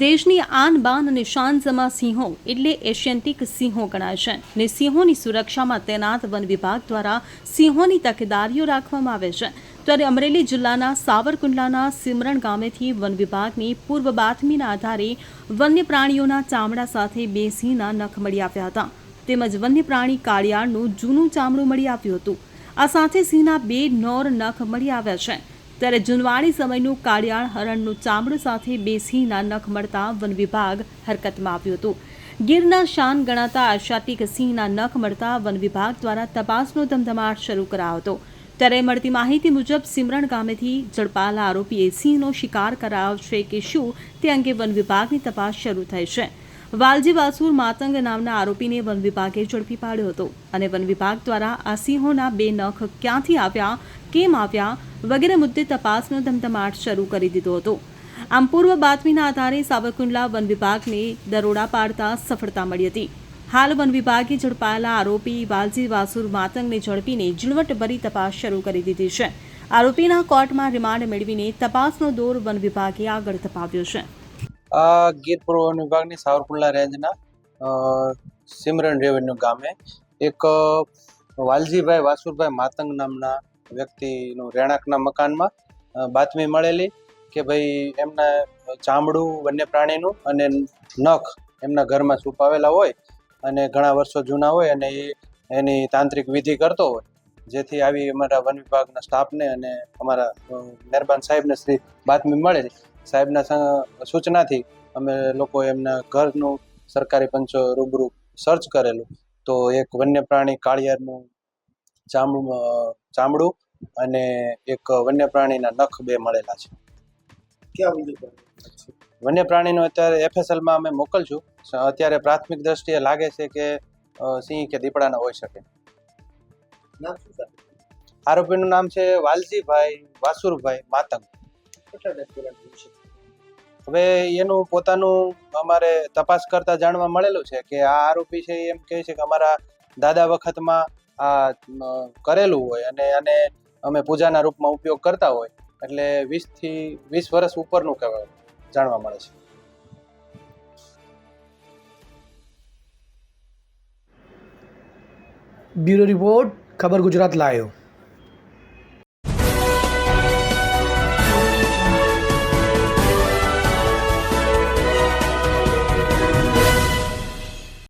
દેશની આન બાન અને શાન સમા સિંહો એટલે એશિયન્ટિક સિંહો ગણાય છે ને સિંહોની સુરક્ષામાં તૈનાત વન વિભાગ દ્વારા સિંહોની તકેદારીઓ રાખવામાં આવે છે. ત્યારે અમરેલી જિલ્લાના સાવરકુંડલાના સિમરણ ગામેથી વન વિભાગની પૂર્વ બાતમીના આધારે વન્ય પ્રાણીઓના ચામડા સાથે બે સિંહના નખ મળી આવ્યા હતા. તેમજ વન્ય પ્રાણી કાળિયાળનું જૂનું ચામડું મળી આવ્યું હતું. આ સાથે સિંહના બે નોર નખ મળી આવ્યા છે. ત્યારે જુનવાણી સમયનું કાળિયાળ હરણનું ચામડું સાથે બે સિંહના નખ મળતા વન વિભાગ હરકતમાં આવ્યું હતું. ગીરના શાન ગણાતા આશાતિક સિંહના નખ મળતા વન વિભાગ દ્વારા તપાસનો ધમધમાટ શરૂ કરાયો હતો. ત્યારે મળતી માહિતી મુજબ સિમરણ ગામેથી ઝડપાયેલા આરોપીએ સિંહનો શિકાર કરાયો છે કે શું તે અંગે વન વિભાગની તપાસ શરૂ થઈ છે. વાલજી વાસુર માતંગ નામના આરોપીને વન વિભાગે ઝડપી પાડ્યો હતો અને વન વિભાગ દ્વારા આ સિંહોના બે નખ ક્યાંથી આવ્યા, કેમ આવ્યા વગેરે મુદ્દે તપાસનો ધમધમાટ શરૂ કરી દીધો હતો. આમ પૂર્વ બાતમીના આધારે સાવરકુંડલા વન વિભાગને દરોડા પાડતા સફળતા મળી હતી. હાલ વન વિભાગે ઝડપાયેલા આરોપી વાલજી વાસુર માતંગને ઝડપીને ઝીણવટભરી તપાસ શરૂ કરી દીધી છે. આરોપીના કોર્ટમાં રિમાન્ડ મેળવીને તપાસનો દોર વન વિભાગે આગળ ધપાવ્યો છે. આ ગીર પૂર્વ વિભાગની સાવરકુંડલા રેન્જના સિમરન રેવન્યુ ગામે એક વાલજીભાઈ વાસુરભાઈ માતંગ નામના વ્યક્તિનું રહેણાંકના મકાનમાં બાતમી મળેલી કે ભાઈ એમના ચામડું, વન્ય પ્રાણીનું અને નખ એમના ઘરમાં છુપાવેલા હોય અને ઘણા વર્ષો જૂના હોય અને એ એની તાંત્રિક વિધિ કરતો હોય. જેથી આવી અમારા વન વિભાગના સ્ટાફને અને અમારા મહેરબાન સાહેબને શ્રી બાતમી મળેલી. સાહેબના સૂચનાથી અમે લોકો એમના ઘરનું સરકારી પંચ રૂબરૂ સર્ચ કરેલું. તો એક વન્ય પ્રાણી કાળિયારનું ચામડું ચામડું અને એક વન્ય પ્રાણીના નખ બે મળેલા છે. વન્ય પ્રાણીનો અત્યારે એફએસએલમાં અમે મોકલશું. અત્યારે પ્રાથમિક દ્રષ્ટિએ લાગે છે કે સિંહ કે દીપડાના હોઈ શકે? આરોપીનું નામ છે વાલજીભાઈ વાસુરભાઈ માતંગ. કેટલા હવે એનું પોતાનું અમારે તપાસ કરતા જાણવા મળેલું છે કે આ આરોપી છે એમ કહે છે કે અમારા દાદા વખતમાં આ કરેલું હોય અને અને અમે પૂજાના રૂપમાં ઉપયોગ કરતા હોય. એટલે વીસથી વીસ વર્ષ ઉપરનું કહેવાય જાણવા મળે છે. બ્યુરો રિપોર્ટ ખબર ગુજરાત લાયો.